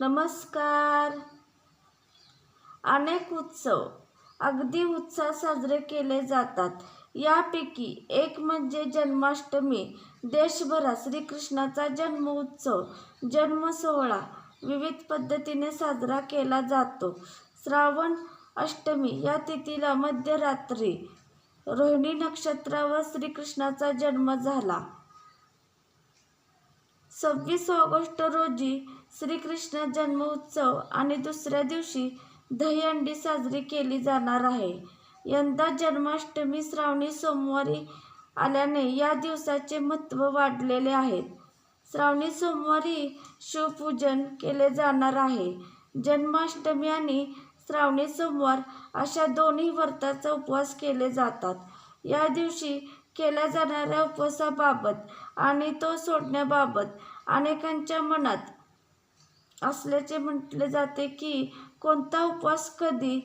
नमस्कार. अनेक उत्सव अगदी उत्साहात साजरे केले जातात. यापैकी एक म्हणजे जन्माष्टमी. देशभरात श्रीकृष्णाचा जन्म उत्सव जन्म सोहळा विविध पद्धतीने साजरा केला जातो. श्रावण अष्टमी या तिथीला मध्यरात्री रोहिणी नक्षत्रावर श्रीकृष्णाचा जन्म झाला. सव्वीस ऑगस्ट रोजी श्रीकृष्ण जन्म उत्सव आणि दुसऱ्या दिवशी दहीहंडी साजरी केली जाणार आहे. यंदा जन्माष्टमी श्रावणी सोमवारी आल्याने या दिवसाचे महत्त्व वाढलेले आहे. श्रावणी सोमवारी शिवपूजन केले जाणार आहे. जन्माष्टमी आणि श्रावणी सोमवार अशा दोन्ही व्रताचा उपवास केले जातात. या दिवशी केल्या जाणाऱ्या उपवासाबाबत आणि तो सोडण्याबाबत अनेकांच्या मनात असल्याचे म्हटले जाते की कोणता उपवास कधी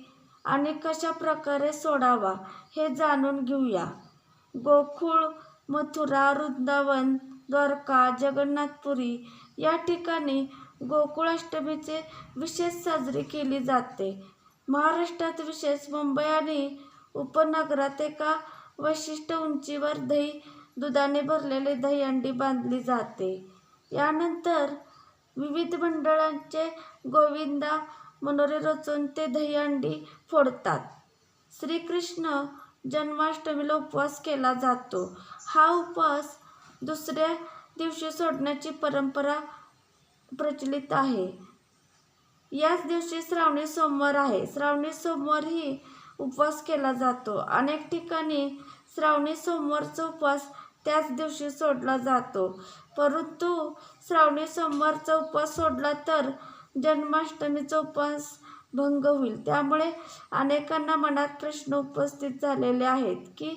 आणि कशा प्रकारे सोडावा हे जाणून घेऊया. गोकुळ मथुरा वृंदावन द्वारका जगन्नाथपुरी या ठिकाणी गोकुळाष्टमीचे विशेष साजरी केली जाते. महाराष्ट्रात विशेष मुंबई आणि उपनगरात एका वैशिष्ट्य उंचीवर दही दुधाने भरलेले दहीहंडी बांधली जाते. यानंतर विविध मंडळांचे गोविंदा मनोरे रचून ते दहीहंडी फोडतात. श्रीकृष्ण जन्माष्टमीला उपवास केला जातो. हा उपवास दुसऱ्या दिवशी सोडण्याची परंपरा प्रचलित आहे. याच दिवशी श्रावणी सोमवार आहे. श्रावणी सोमवारही उपवास केला जातो. अनेक ठिकाणी श्रावणी सोमवारचा उपवास त्याच दिवशी सोडला जातो. परंतु श्रावणी सोमवारचा उपवास सोडला तर जन्माष्टमीचा उपवास भंग होईल. त्यामुळे अनेकांना मनात प्रश्न उपस्थित झालेले आहेत की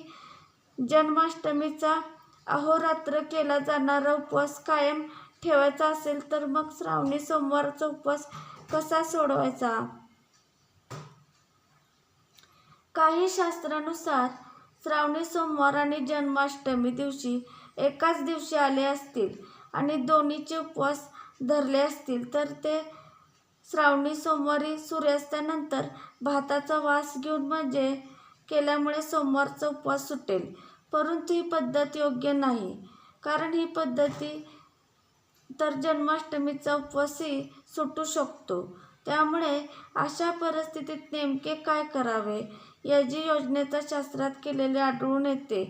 जन्माष्टमीचा अहोरात्र केला जाणारा उपवास कायम ठेवायचा असेल तर मग श्रावणी सोमवारचा उपवास कसा सोडवायचा? काही शास्त्रानुसार श्रावणी सोमवार आणि जन्माष्टमी दिवशी एकाच दिवशी आले असतील आणि दोन्हीचे उपवास धरले असतील तर ते श्रावणी सोमवारी सूर्यास्तानंतर भाताचा वास घेऊन म्हणजे केल्यामुळे सोमवारचा उपवास सुटेल. परंतु ही पद्धत योग्य नाही. कारण ही पद्धती तर जन्माष्टमीचा उपवासही सुटू शकतो. त्यामुळे अशा परिस्थितीत नेमके काय करावे? याची योजनेचा शास्त्रात केलेले आढळून येते.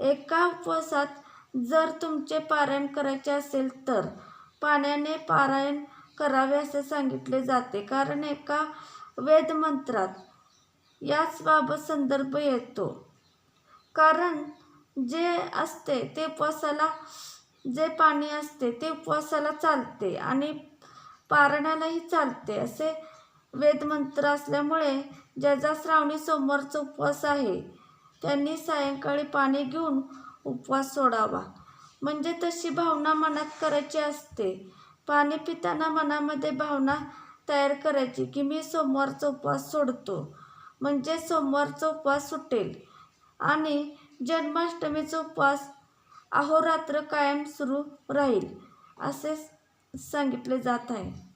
एका उपवासात जर तुमचे पारायण करायचे असेल तर पाण्याने पारायण करावे असे सांगितले जाते. कारण एका वेदमंत्रात याचबाबत संदर्भ येतो. कारण जे असते ते उपवासाला जे पाणी असते ते उपवासाला चालते आणि पारण्यालाही चालते असे वेदमंत्र असल्यामुळे ज्याचा श्रावणी सोमवारचा उपवास आहे त्यांनी सायंकाळी पाणी घेऊन उपवास सोडावा. म्हणजे तशी भावना मनात करायची असते. पाणी पिताना मनामध्ये भावना तयार करायची की मी सोमवारचा उपवास सोडतो. म्हणजे सोमवारचा उपवास सुटेल. आणि जन्माष्टमीचा उपवास अहोरात्र कायम सुरू राहील असे सांगितले जात आहे.